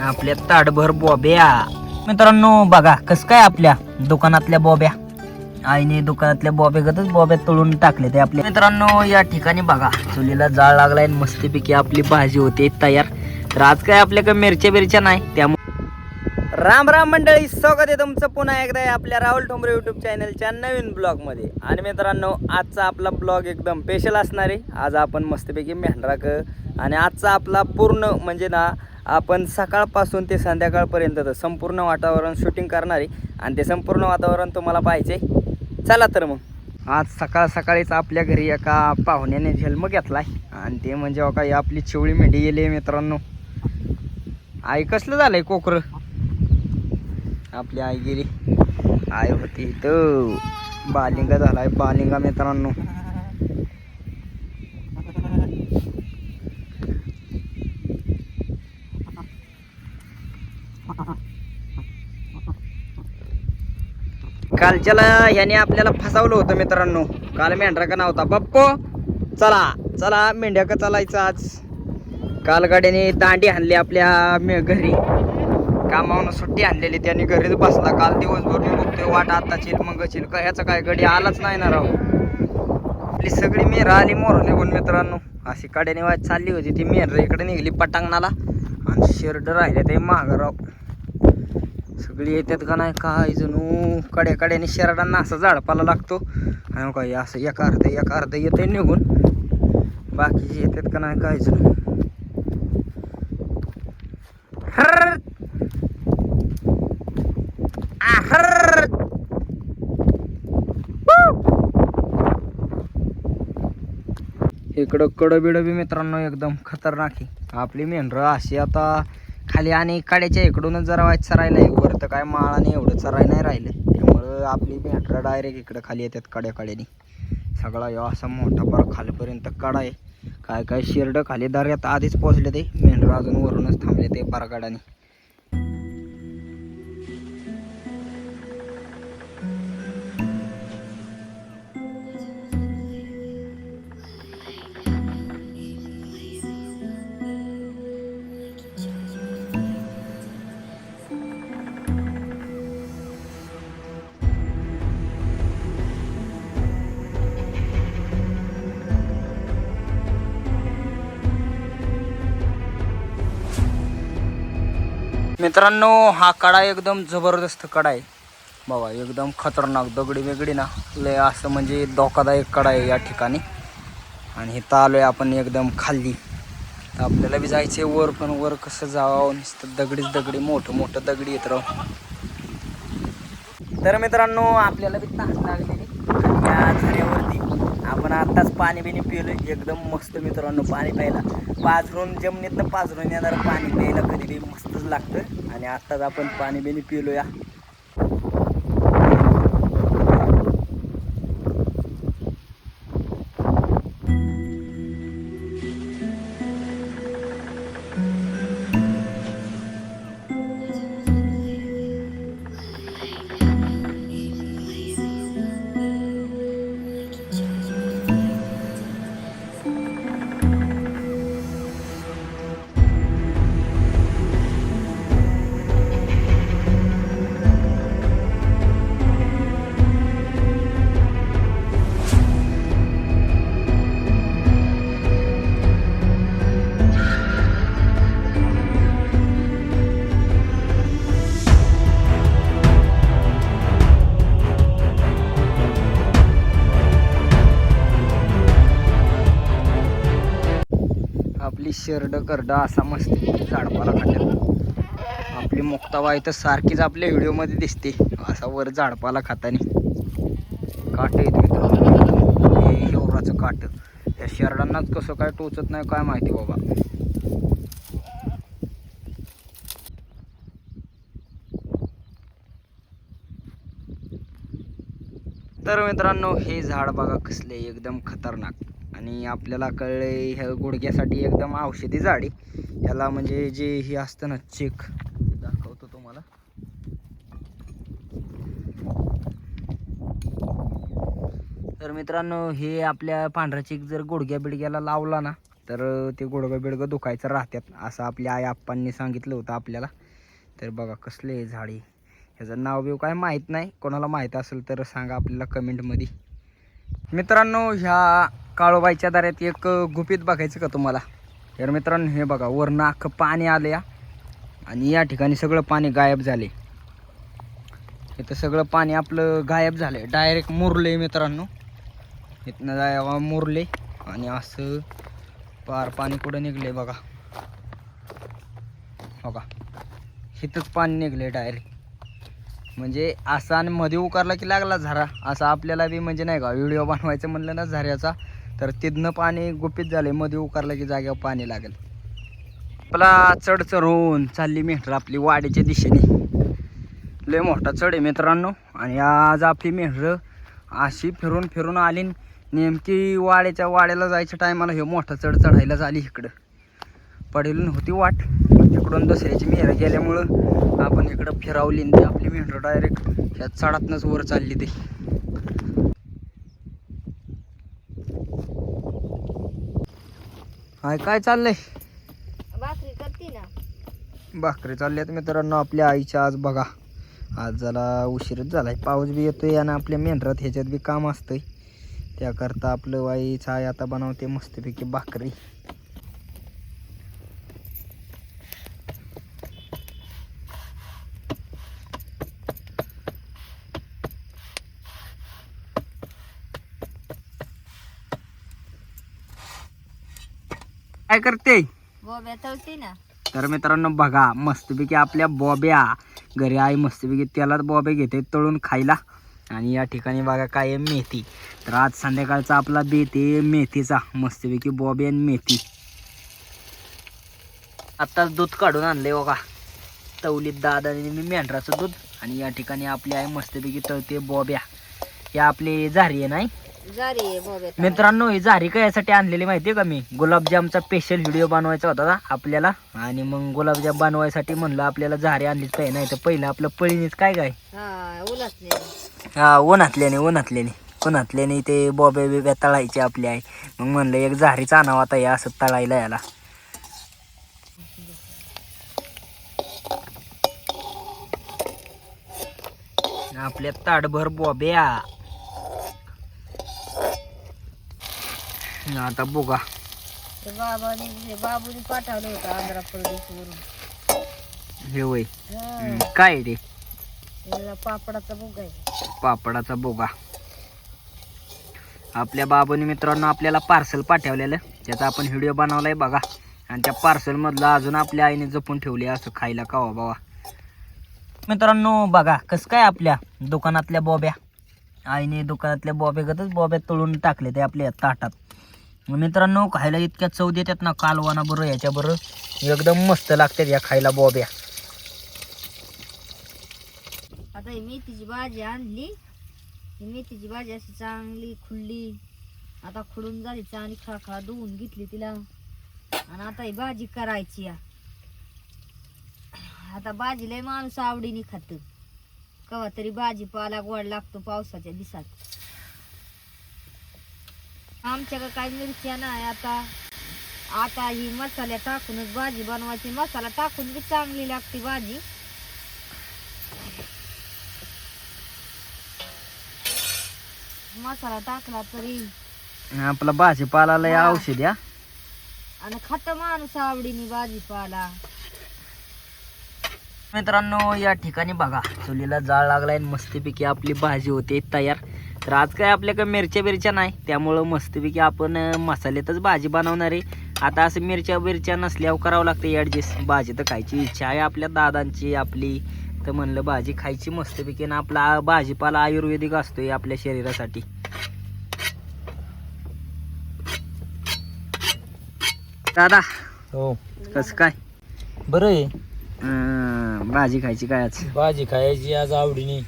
आपल्या ताडभर बॉब्या. मित्रांनो बघा कस काय आपल्या दुकानातल्या बॉब्या. आईने दुकानातल्या बॉब्यागतच बॉब्या तळून टाकले ते आपले. मित्रांनो या ठिकाणी बघा चुलीला जाळ लागलाय आणि मस्तपैकी आपली भाजी होते तयार. तर आज काय आपल्याकडे मिरच्या बिरच्या नाही त्यामुळे राम राम मंडळी स्वागत आहे तुमचं पुन्हा एकदा आपल्या राहुल ठोंबरे युट्यूब चॅनलच्या नवीन ब्लॉगमध्ये आणि मित्रांनो आजचा आपला ब्लॉग एकदम स्पेशल असणार आहे. आज आपण मस्तपैकी मेहनराक आणि आजचा आपला पूर्ण म्हणजे ना आपण सकाळपासून ते संध्याकाळपर्यंत संपूर्ण वातावरण शूटिंग करणार आहे. आणि ते संपूर्ण वातावरण तुम्हाला पाहिजे चला तर मग. आज सकाळ सकाळीच आपल्या घरी एका पाहुण्याने जन्म घेतलाय. आणि ते म्हणजे हो आपली चिवळी मेंढी गेली मित्रांनो. आई कसलं झालंय कोकर? आपली आई गेली. आई होती इथं. बालिंगा झालाय बालिंगा मित्रांनो. कालच्याला ह्याने आपल्याला फसवलं होतं मित्रांनो. काल मेंढरा का नव्हता बप्पो चला चला मेंढ्या का चालायचं आज. काल गाड्याने दांडी आणली आपल्या घरी. कामावून सुट्टी आणलेली त्यांनी घरीच बसला. काल दिवसभर बघतोय वाट मग असेल का ह्याचं काय गडी आलाच नाही ना राव. आपली सगळी मेहर आली मोरून निघून मित्रांनो. अशी कड्याने वाट चालली होती. ती मेहर इकडे निघली पटांगणाला. आणि शेरड राहिले ते महागाराव सगळी येतात का नाही काय जणू? कड्या कड्याने शेरडांना असं झाडपाला लागतो. आणि मग काय असं एका अर्ध एका अर्ध येते निघून. बाकीचे येतात का नाही काय जणू? इकडं कडबिडबी बी मित्रांनो एकदम खतरनाक आहे. आपली मेंढरं अशी आता खाली आणि काड्याच्या इकडूनच जरा वाईट चरायला आहे. वर तर काय माळाने एवढं चराय नाही राहिलं. त्यामुळं आपली मेंढरं डायरेक्ट इकडं खाली येतात काड्या काड्याने. सगळा यो असा मोठा बरं खालीपर्यंत कडा आहे काय काय शिरडं खाली दर्यात आधीच पोचले ते. मेंढरं अजून वरूनच थांबले ते पारगाडाने मित्रांनो हा कडा एकदम जबरदस्त कडा आहे बाबा एकदम खतरनाक दगडी वेगळी ना. लय असं म्हणजे धोकादायक कडा आहे या ठिकाणी. आणि इथं आलो आहे आपण एकदम खाल्ली तर आपल्याला बी जायचं आहे वर पण वर कसं जावं? नुसतं दगडीच दगडी मोठं मोठं दगडी येत राहू तर मित्रांनो आपल्याला बी तास लागलेली. आणि या आपण आत्ताच पाणी बिणी पिलोय एकदम मस्त मित्रांनो पाणी प्यायला. पाझरून जमिनीतनं पाझरून येणार पाणी प्यायला कधी बी मस्तच लागतं. आणि आत्ताच आपण पाणी बिणी पिलो या आपली शेरड करडा असा मस्त झाडपाला खात्यात आपली मुक्ताबाई तर सारखीच आपल्या व्हिडिओमध्ये दिसते. असा वर झाडपाला खातानी. काट येत मित्रांनो. हे हिवराचं काट. या शेरडांनाच कसं काय टोचत नाही काय माहिती बाबा. तर मित्रांनो हे झाड बघा कसले एकदम खतरनाक. आणि आपल्याला कळले ह्या गुडघ्यासाठी एकदम औषधी झाडे ह्याला म्हणजे जे हे असतं ना चेक दाखवतो तुम्हाला. तर मित्रांनो हे आपल्या पांढरा चीक जर गुडघ्या बिडग्याला लावला ना तर ते गुडघं बिडगं दुखायचं राहतात असं आपल्या आई आप्पांनी सांगितलं होतं आपल्याला. तर बघा कसले झाडे. ह्याचं नाव बिव काय माहीत नाही. कोणाला माहीत असेल तर सांगा आपल्याला कमेंटमध्ये. मित्रांनो ह्या काळोबाईच्या दाऱ्यात एक गुपित बघायचं का तुम्हाला? तर मित्रांनो हे बघा वरनं अख्खं पाणी आलं या आणि या ठिकाणी सगळं पाणी गायब झाले इथं सगळं पाणी आपलं गायब झालंय. डायरेक्ट मुरले मित्रांनो. इथनं जाय मुरले आणि असं पार पाणी कुठं निघले बघा. बघा. इथंच पाणी निघले डायरेक्ट म्हणजे असा आणि मध्ये उकारला की लागला झरा. असा आपल्याला बी म्हणजे नाही का व्हिडिओ बनवायचं म्हणलं ना झऱ्याचा तर तिथनं पाणी गुपित झाले मध्ये उकारलं की जाग्यावर पाणी लागेल. आपला चढ चढून चालली मेंढर आपली वाडीच्या दिशेने. लय मोठा चढ आहे मित्रांनो. आणि आज आपली मेंढर अशी फिरून फिरून आली. नेमकी वाड्याच्या वाड्याला जायच्या टायमाला हे मोठा चढ चढायला झाली इकडं. पडेल होती वाट. तिकडून दसऱ्याची मेहर गेल्यामुळं आपण इकडं फिरावली न ती आपली मेंढर डायरेक्ट ह्या चढातनंच वर चालली ते. हाय काय चाललंय? भाकरी करते ना. भाकरी चालल्यात मित्रांनो आपल्या आईच्या आज बघा. आज जरा उशीरच झालाय. पाऊस बी येतोय आणि आपल्या मेंढरात ह्याच्यात बी काम असतंय. त्याकरता आपलं आई चाय आता बनवते मस्तपैकी भाकरी. काय करते? बोब्या तळते ना. तर मित्रांनो बघा मस्तपैकी आपल्या बॉब्या घरी आई मस्तपैकी त्यालाच बॉब्या घेते तळून खायला. आणि या ठिकाणी बघा काय आहे मेथी. तर आज संध्याकाळचा आपला बेत आहे मेथीचा. मस्तपैकी बॉबी आणि मेथी. आत्ताच दूध काढून आणले बघा. तवलीत दादाने मी मेंढराचं दूध. आणि या ठिकाणी आपली आई मस्तपैकी तळते बॉब्या. या आपली झारी आहे नाही मित्रांनो ही झारी काय यासाठी आणलेली माहितीये का मी? गुलाबजामचा स्पेशल व्हिडिओ बनवायचा होता आपल्याला. आणि मग गुलाबजाम बनवायसाठी म्हणलं आपल्याला झारी आणलीच पाहिजे नाही तर पहिलं आपलं पळीनीच काय काय? हा हा उन्हातल्याने उन्हातल्याने. उन्हातल्याने ते बॉबे बिब्या तळायचे आपले आहे मग म्हणलं एक झारीच आणावं आता या असं तळायला याला. आपल्या ताडभर बॉब्या. आता बघा. ते बाबाने ते बाबूने पाठवलं होतं आंध्र प्रदेशवरून हे वय. हा, काय आहे ते? त्याला पापडाचा आहे. पापडाचा बोगा आपल्या बाबूने मित्रांनो आपल्याला पार्सल पाठवलेलं. त्याचा आपण व्हिडिओ बनवलाय बघा. आणि त्या पार्सल मधलं अजून आपल्या आईने जपून ठेवले असं खायला कावा बाबा. मित्रांनो बघा कसं काय आपल्या दुकानातल्या बॉब्या? आईने दुकानातल्या बॉब्यागतच बॉब्या तळून टाकले ते आपल्या ताटात. मित्रांनो खायला इतक्या चव देतात ना कालवाना बरं याच्या एकदम मस्त लागतात या खायला बॉब्या. आता ही मेथीची भाजी आणली. ही मेथीची भाजी अशी चांगली खुल्ली. आता खुडून झाली चांगली खळखळा धुवून घेतली तिला. आणि आता ही भाजी करायची या. आता भाजी लय माणूस आवडीने खात. कवा तरी भाजीपाला गोड लागतो पावसाच्या दिसात आमच्याकडे काही मिरच्या नाही आता. आता ही मसाल्या टाकूनच भाजी बनवायची. मसाला टाकून बी चांगली लागते भाजी. मसाला टाकला तरी. आपला भाजीपाला लय हा. औषध या आणि खात माणूस आवडीने भाजीपाला. मित्रांनो या ठिकाणी बघा चुलीला जाळ लागलाय आणि मस्तपैकी आपली भाजी होते तयार. तर आज काय आपल्याकडे मिरच्या बिरच्या नाही. त्यामुळं मस्तपैकी आपण मसाल्यातच भाजी बनवणार आहे. आता असं मिरच्या बिरच्या नसल्यावर करावं लागतं ॲडजस्ट. भाजी तर खायची इच्छा आहे आपल्या दादांची आपली. तर म्हणलं भाजी खायची मस्तपैकी आणि आपला भाजीपाला आयुर्वेदिक असतोय आपल्या शरीरासाठी. दादा हो. कसं काय? बरं आहे. अं, भाजी खायची काय आज? भाजी खायची आज आवडीने.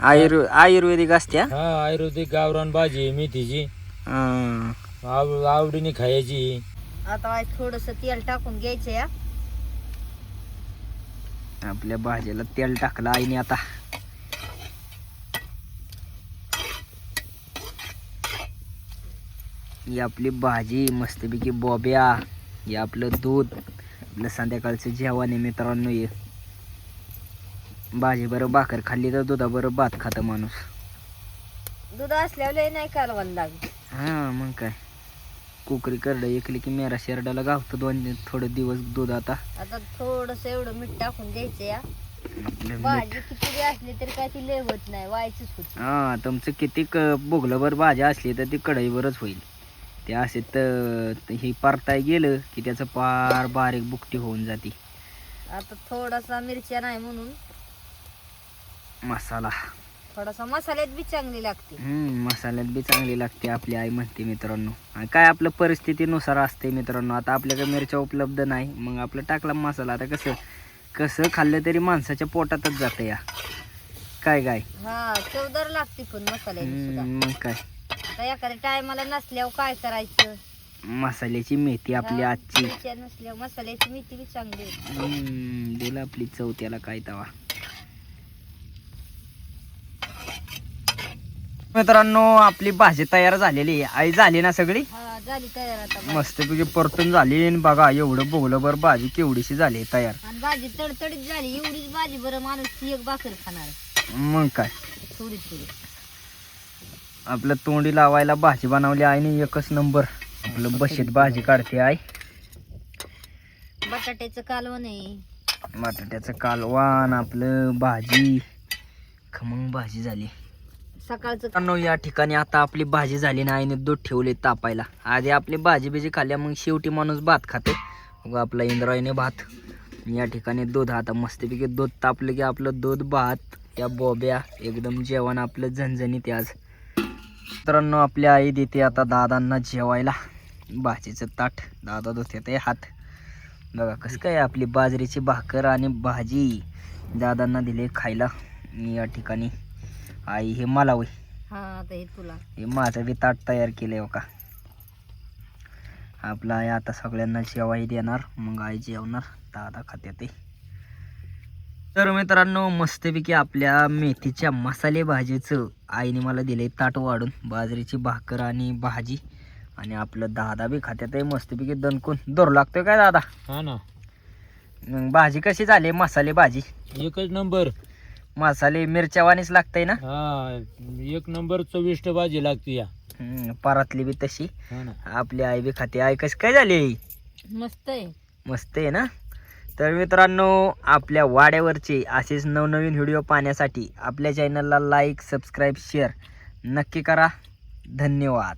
आयुर्वे आयुर्वेदिक असत्या? हा आयुर्वेदिक गावरान भाजी आहे मेथीची. हं. आव- आवडीने खायची. आता थोडस तेल टाकून घ्यायचं या आपल्या भाजीला तेल टाकलं आईने आता. ही आपली भाजी मस्तपैकी बॉब्या हे आपलं दूध. आपलं संध्याकाळचं जेवण आहे मित्रांनो हे. भाजी बरं भाकर खाल्ली तर दुधाबरोबर भात खातं माणूस. दूध असल्यावर लय नाही कालवायला लागत. हा मग काय? कोकरी करडं एकली की मेरा शेरडाला गावतं दोन थोडे दिवस दूध आता. आता थोडस एवढं मीठ टाकून घ्यायचं या. आपलं मीठ. भाजी किती बी असली तरी काय ती लय होत नाही व्हायचीच होती. हा तुमचं किती भाज्या असली तर ती कढईवरच होईल. ते असे तर हे परताय गेलं की त्याचं पार बारीक बुकटी होऊन जाते. आता थोडासा मिरच्या नाही म्हणून मसाला. थोडासा मसाल्यात बी चांगली लागते. हम्म मसाल्यात बी चांगली लागते आपली आई म्हणते मित्रांनो. आणि काय आपलं परिस्थितीनुसार असते मित्रांनो. आता आपल्याकडे मिरच्या उपलब्ध नाही मग आपलं टाकला मसाला. आता कसं कसं खाल्लं तरी माणसाच्या पोटातच जातं या. काय काय? हा चवदार लागते पण मसाल्याची सुद्धा. हम्म, मग काय? आता एखाद्या टायमाला नसल्यावर काय करायचं? मसाल्याची मेथी आपली हा, आजची. मिरच्या नसल्यावर मसाल्याची मेथी बी चांगली होती. हम्म, दिलं आपली चव त्याला काय तवा. मित्रांनो आपली भाजी तयार झालेली आहे. आई झाली ना सगळी? हा झाली तयार आता भाजी. मस्तपैकी परतून झाली आणि बघा एवढं बोगलं बरं भाजी केवढीशी झाली तयार. आणि भाजी तडतडीत झाली. एवढीच भाजी बरं माणूस ती एक भाकर खाणार. मग काय? थोडी थोडी आपलं तोंडी लावायला भाजी बनवली आईने एकच नंबर. आपलं बशीत भाजी काढते आई. बटाट्याचं कालवण आहे. बटाट्याचं कालवान आपलं भाजी. खमंग भाजी झाली. सकाळचं या ठिकाणी आता आपली भाजी झाली ना आईने दूध ठेवले तापायला. आधी आपली भाजी बिजी खाल्ल्या मग शेवटी माणूस भात खाते. मग आपला इंद्रायणी भात. या ठिकाणी दूध आता मस्तपैकी दूध तापलं की आपलं दूध भात या बोब्या एकदम जेवण आपलं झणझणीत आज. मित्रांनो आपली आई देते आता दादांना जेवायला. भाजीचं ताट दादा धुते ते हात. बघा कसं काय आपली बाजरीची भाकर आणि भाजी दादांना दिले खायला. या ठिकाणी आई हे मला होय हा आता हे तुला. हे माझं बी ताट तयार केलंय हो का? आपला आई आता सगळ्यांना जेवाई देणार मग आई जेवणार दादा खात्यात ते तर मित्रांनो मस्तपैकी आपल्या मेथीच्या मसाले भाजीचं आईने मला दिले ताट वाढून बाजरीची भाकर आणि भाजी. आणि आपलं दादा बी खात्यात आहे मस्तपैकी दणकून. दोर लागतोय काय दादा? हा ना. मग भाजी कशी झाली मसाले भाजी? एकच नंबर. मसाले मिरच्यावानीच लागतंय ना? हा एक नंबर चविष्ट भाजी लागते या. हम्म, परातली बी तशी. हा ना. आपली आई बी खाते. आई कशी काय झाली मस्त आहे. मस्त आहे ना? तर मित्रांनो आपल्या वाड्यावरचे असेच नवनवीन व्हिडिओ पाहण्यासाठी आपल्या चॅनलला लाईक सबस्क्राईब शेअर नक्की करा. धन्यवाद.